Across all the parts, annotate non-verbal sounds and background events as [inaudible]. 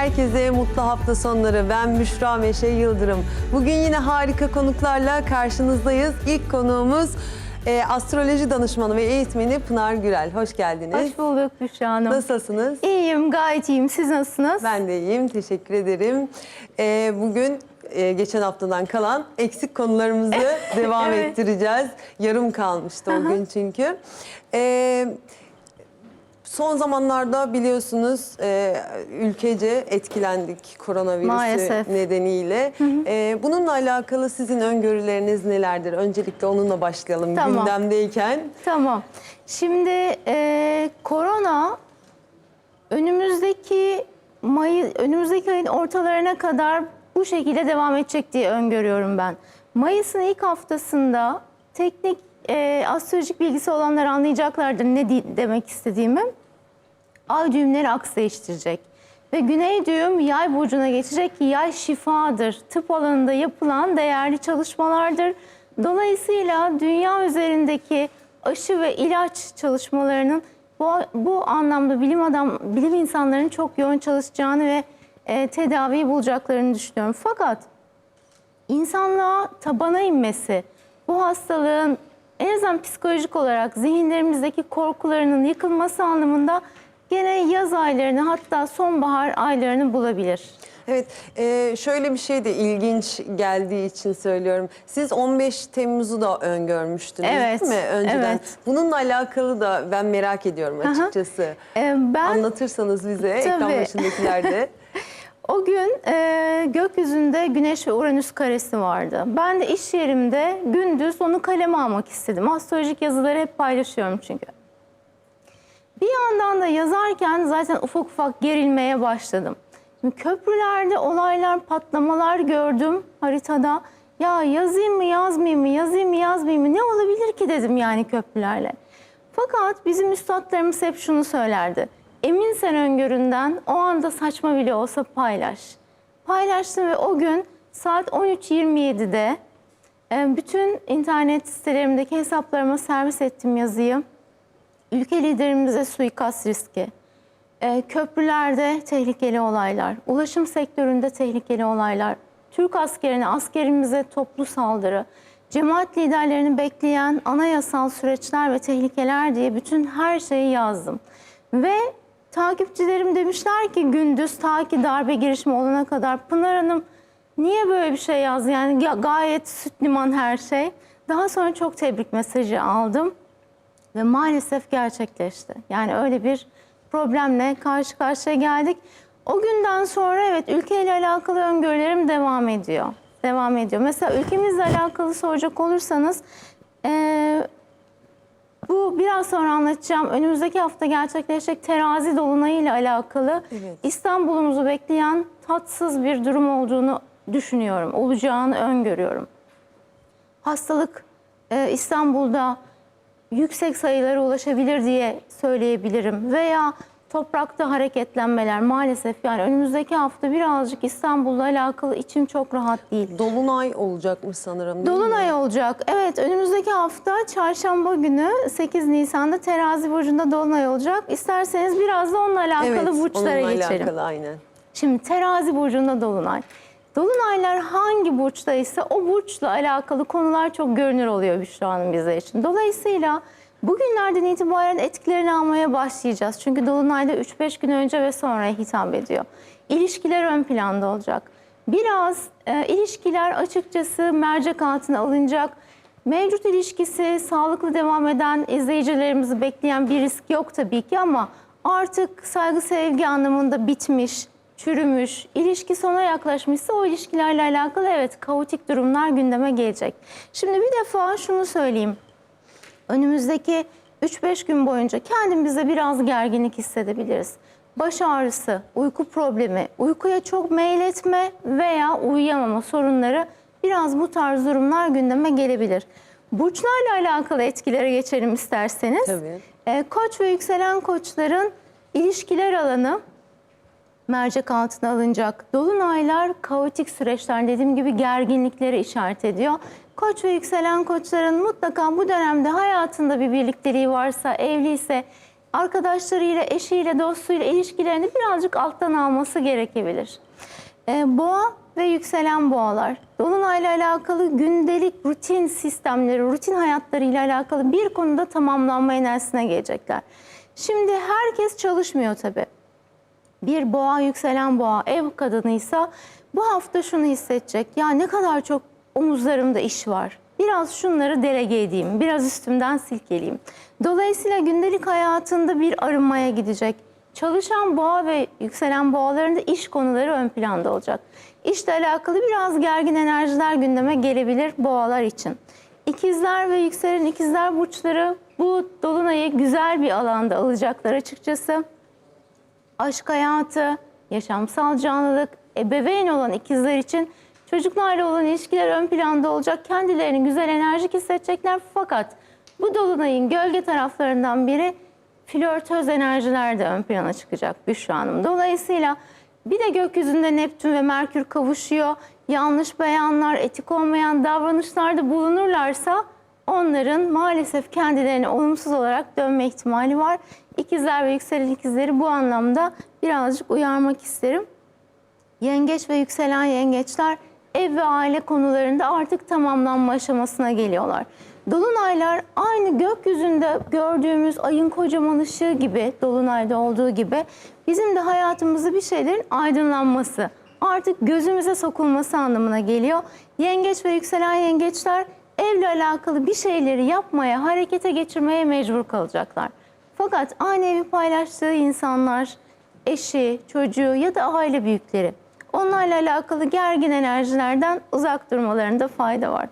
Herkese mutlu hafta sonları. Ben Büşra Meşe Yıldırım. Bugün yine harika konuklarla karşınızdayız. İlk konuğumuz e, astroloji danışmanı ve eğitmeni Pınar Gürel. Hoş geldiniz. Hoş bulduk Büşra Hanım. Nasılsınız? İyiyim, gayet iyiyim. Siz nasılsınız? Ben de iyiyim. Teşekkür ederim. E, bugün e, geçen haftadan kalan eksik konularımızı [laughs] devam Evet. ettireceğiz. Yarım kalmıştı o gün çünkü. E, Son zamanlarda biliyorsunuz e, ülkece etkilendik koronavirüsü Maalesef. nedeniyle. E, bununla alakalı sizin öngörüleriniz nelerdir? Öncelikle onunla başlayalım Tamam. gündemdeyken. Tamam. Şimdi e, korona önümüzdeki Mayı, önümüzdeki ayın ortalarına kadar bu şekilde devam edecek diye öngörüyorum ben. Mayıs'ın ilk haftasında teknik e, astrolojik bilgisi olanlar anlayacaklardır ne demek istediğimi. Ay düğümleri aks değiştirecek. Ve güney düğüm yay burcuna geçecek ki yay şifadır. Tıp alanında yapılan değerli çalışmalardır. Dolayısıyla dünya üzerindeki aşı ve ilaç çalışmalarının bu, bu anlamda bilim adam bilim insanlarının çok yoğun çalışacağını ve e, tedaviyi bulacaklarını düşünüyorum. Fakat insanlığa tabana inmesi, bu hastalığın en azından psikolojik olarak zihinlerimizdeki korkularının yıkılması anlamında gene yaz aylarını hatta sonbahar aylarını bulabilir. Evet, e, şöyle bir şey de ilginç geldiği için söylüyorum. Siz 15 Temmuz'u da öngörmüştünüz Evet, değil mi önceden? evet. Bununla alakalı da ben merak ediyorum açıkçası. Ee, ben Anlatırsanız bize ekran Tabii. başındakiler de. [laughs] o gün e, gökyüzünde Güneş ve Uranüs karesi vardı. Ben de iş yerimde gündüz onu kaleme almak istedim. Astrolojik yazıları hep paylaşıyorum çünkü. Bir yandan da yazarken zaten ufak ufak gerilmeye başladım. Şimdi köprülerde olaylar, patlamalar gördüm haritada. Ya yazayım mı, yazmayayım mı, yazayım mı, yazmayayım mı ne olabilir ki dedim yani köprülerle. Fakat bizim üstadlarımız hep şunu söylerdi. Emin sen öngöründen o anda saçma bile olsa paylaş. Paylaştım ve o gün saat 13.27'de e, bütün internet sitelerimdeki hesaplarıma servis ettim yazıyı ülke liderimize suikast riski, e, köprülerde tehlikeli olaylar, ulaşım sektöründe tehlikeli olaylar, Türk askerine, askerimize toplu saldırı, cemaat liderlerini bekleyen anayasal süreçler ve tehlikeler diye bütün her şeyi yazdım. Ve takipçilerim demişler ki gündüz ta ki darbe girişimi olana kadar Pınar Hanım niye böyle bir şey yazdı? Yani ga- gayet süt liman her şey. Daha sonra çok tebrik mesajı aldım. Ve maalesef gerçekleşti. Yani öyle bir problemle karşı karşıya geldik. O günden sonra evet ülkeyle alakalı öngörülerim devam ediyor. Devam ediyor. Mesela ülkemizle alakalı soracak olursanız eee, bu biraz sonra anlatacağım. Önümüzdeki hafta gerçekleşecek terazi dolunayı ile alakalı Evet. İstanbul'umuzu bekleyen tatsız bir durum olduğunu düşünüyorum. Olacağını öngörüyorum hastalık e, İstanbul'da yüksek sayılara ulaşabilir diye söyleyebilirim. Veya toprakta hareketlenmeler maalesef yani önümüzdeki hafta birazcık İstanbul'la alakalı içim çok rahat değil. Dolunay olacakmış sanırım değil mi? Dolunay olacak. Evet önümüzdeki hafta çarşamba günü 8 Nisan'da terazi burcunda Dolunay olacak. İsterseniz biraz da onunla alakalı Evet, burçlara onunla geçelim. alakalı aynen. Şimdi terazi burcunda dolunay. Dolunaylar hangi burçtaysa o burçla alakalı konular çok görünür oluyor Büşra Hanım bizler için. Dolayısıyla bugünlerden itibaren etkilerini almaya başlayacağız. Çünkü dolunayda 3-5 gün önce ve sonra hitap ediyor. İlişkiler ön planda olacak. Biraz e, ilişkiler açıkçası mercek altına alınacak. Mevcut ilişkisi sağlıklı devam eden izleyicilerimizi bekleyen bir risk yok tabii ki ama artık saygı sevgi anlamında bitmiş, çürümüş, ilişki sona yaklaşmışsa o ilişkilerle alakalı evet kaotik durumlar gündeme gelecek. Şimdi bir defa şunu söyleyeyim. Önümüzdeki 3-5 gün boyunca kendimizde biraz gerginlik hissedebiliriz. Baş ağrısı, uyku problemi, uykuya çok meyletme veya uyuyamama sorunları biraz bu tarz durumlar gündeme gelebilir. Burçlarla alakalı etkilere geçelim isterseniz. Tabii. Ee, koç ve yükselen koçların ilişkiler alanı mercek altına alınacak. Dolunaylar kaotik süreçler dediğim gibi gerginlikleri işaret ediyor. Koç ve yükselen koçların mutlaka bu dönemde hayatında bir birlikteliği varsa, evliyse arkadaşlarıyla, eşiyle, dostuyla ilişkilerini birazcık alttan alması gerekebilir. Ee, boğa ve yükselen boğalar. Dolunayla alakalı gündelik rutin sistemleri, rutin hayatlarıyla alakalı bir konuda tamamlanma enerjisine gelecekler. Şimdi herkes çalışmıyor tabii bir boğa yükselen boğa ev kadınıysa bu hafta şunu hissedecek. Ya ne kadar çok omuzlarımda iş var. Biraz şunları delege edeyim, biraz üstümden silkeleyeyim. Dolayısıyla gündelik hayatında bir arınmaya gidecek. Çalışan boğa ve yükselen boğaların da iş konuları ön planda olacak. İşle alakalı biraz gergin enerjiler gündeme gelebilir boğalar için. İkizler ve yükselen ikizler burçları bu dolunayı güzel bir alanda alacaklar açıkçası aşk hayatı, yaşamsal canlılık, ebeveyn olan ikizler için çocuklarla olan ilişkiler ön planda olacak. Kendilerini güzel enerjik hissedecekler fakat bu dolunayın gölge taraflarından biri flörtöz enerjiler de ön plana çıkacak Büşra Hanım. Dolayısıyla bir de gökyüzünde Neptün ve Merkür kavuşuyor. Yanlış beyanlar, etik olmayan davranışlarda bulunurlarsa onların maalesef kendilerine olumsuz olarak dönme ihtimali var. İkizler ve yükselen ikizleri bu anlamda birazcık uyarmak isterim. Yengeç ve yükselen yengeçler ev ve aile konularında artık tamamlanma aşamasına geliyorlar. Dolunaylar aynı gökyüzünde gördüğümüz ayın kocaman ışığı gibi, dolunayda olduğu gibi bizim de hayatımızda bir şeylerin aydınlanması, artık gözümüze sokulması anlamına geliyor. Yengeç ve yükselen yengeçler evle alakalı bir şeyleri yapmaya, harekete geçirmeye mecbur kalacaklar. Fakat aynı evi paylaştığı insanlar, eşi, çocuğu ya da aile büyükleri onlarla alakalı gergin enerjilerden uzak durmalarında fayda var.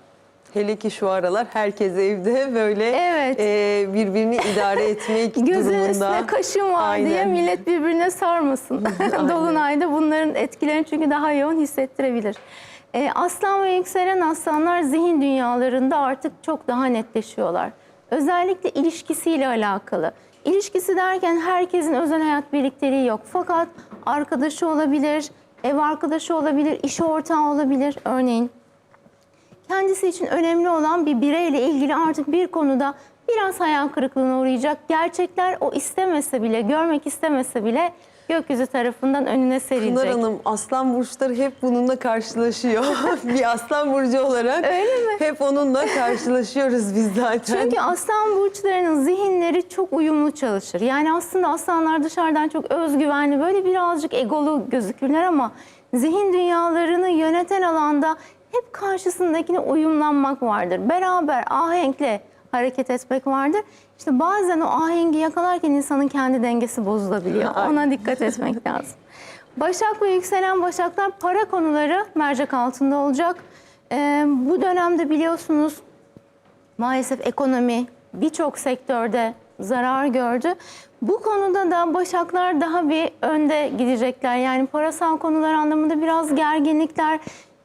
Hele ki şu aralar herkes evde böyle Evet. e, birbirini idare [laughs] etmek Gözün durumunda. üstüne kaşın var Aynen. diye millet birbirine sarmasın. [laughs] [laughs] Dolunayda bunların etkilerini çünkü daha yoğun hissettirebilir. Ee, aslan ve yükselen aslanlar zihin dünyalarında artık çok daha netleşiyorlar. Özellikle ilişkisiyle alakalı. İlişkisi derken herkesin özel hayat birlikteliği yok. Fakat arkadaşı olabilir, ev arkadaşı olabilir, iş ortağı olabilir örneğin kendisi için önemli olan bir bireyle ilgili artık bir konuda biraz hayal kırıklığına uğrayacak. Gerçekler o istemese bile, görmek istemese bile gökyüzü tarafından önüne serilecek. Pınar Hanım aslan burçları hep bununla karşılaşıyor. [laughs] bir aslan burcu olarak Öyle mi? hep onunla karşılaşıyoruz biz zaten. Çünkü aslan burçlarının zihinleri çok uyumlu çalışır. Yani aslında aslanlar dışarıdan çok özgüvenli, böyle birazcık egolu gözükürler ama zihin dünyalarını yöneten alanda hep karşısındakine uyumlanmak vardır. Beraber ahenkle hareket etmek vardır. İşte bazen o ahengi yakalarken insanın kendi dengesi bozulabiliyor. [laughs] Ona dikkat etmek lazım. Başak ve yükselen başaklar para konuları mercek altında olacak. Ee, bu dönemde biliyorsunuz maalesef ekonomi birçok sektörde zarar gördü. Bu konuda da Başaklar daha bir önde gidecekler. Yani parasal konular anlamında biraz gerginlikler,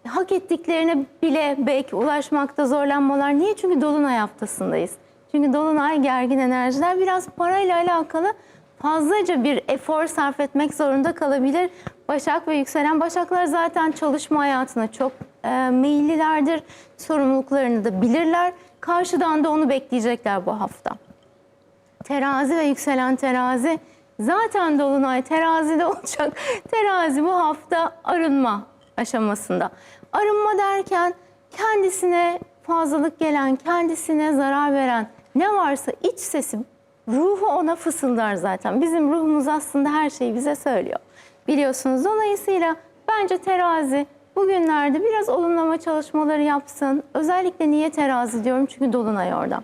hak ettiklerine bile belki ulaşmakta zorlanmalar. Niye? Çünkü Dolunay haftasındayız. Çünkü Dolunay gergin enerjiler biraz parayla alakalı fazlaca bir efor sarf etmek zorunda kalabilir. Başak ve yükselen Başaklar zaten çalışma hayatına çok e, meyillilerdir. Sorumluluklarını da bilirler. Karşıdan da onu bekleyecekler bu hafta. Terazi ve yükselen terazi zaten dolunay terazide [laughs] olacak. Terazi bu hafta arınma aşamasında. Arınma derken kendisine fazlalık gelen, kendisine zarar veren ne varsa iç sesi ruhu ona fısıldar zaten. Bizim ruhumuz aslında her şeyi bize söylüyor. Biliyorsunuz dolayısıyla bence terazi bugünlerde biraz olumlama çalışmaları yapsın. Özellikle niye terazi diyorum çünkü dolunay orada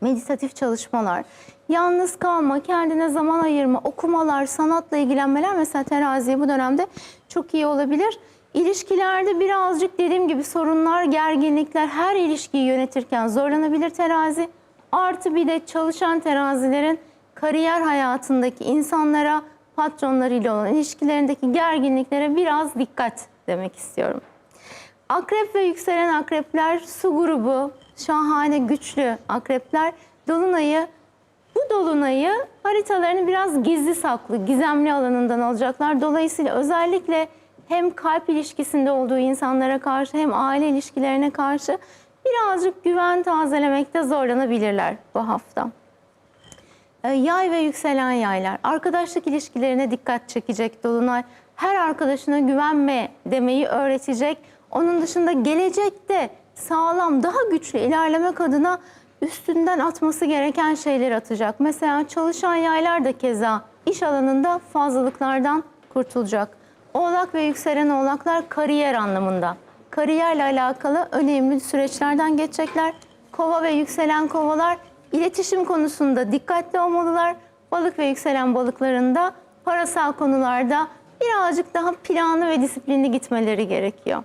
meditatif çalışmalar, yalnız kalma, kendine zaman ayırma, okumalar, sanatla ilgilenmeler mesela teraziye bu dönemde çok iyi olabilir. İlişkilerde birazcık dediğim gibi sorunlar, gerginlikler her ilişkiyi yönetirken zorlanabilir terazi. Artı bir de çalışan terazilerin kariyer hayatındaki insanlara, patronlarıyla olan ilişkilerindeki gerginliklere biraz dikkat demek istiyorum. Akrep ve yükselen akrepler su grubu, şahane güçlü akrepler dolunayı bu dolunayı haritalarını biraz gizli saklı, gizemli alanından alacaklar. Dolayısıyla özellikle hem kalp ilişkisinde olduğu insanlara karşı hem aile ilişkilerine karşı birazcık güven tazelemekte zorlanabilirler bu hafta. E, Yay ve yükselen yaylar. Arkadaşlık ilişkilerine dikkat çekecek Dolunay. Her arkadaşına güvenme demeyi öğretecek. Onun dışında gelecekte sağlam, daha güçlü ilerlemek adına üstünden atması gereken şeyleri atacak. Mesela çalışan yaylar da keza iş alanında fazlalıklardan kurtulacak. Oğlak ve yükselen oğlaklar kariyer anlamında. Kariyerle alakalı önemli süreçlerden geçecekler. Kova ve yükselen kovalar iletişim konusunda dikkatli olmalılar. Balık ve yükselen balıklarında parasal konularda birazcık daha planlı ve disiplinli gitmeleri gerekiyor.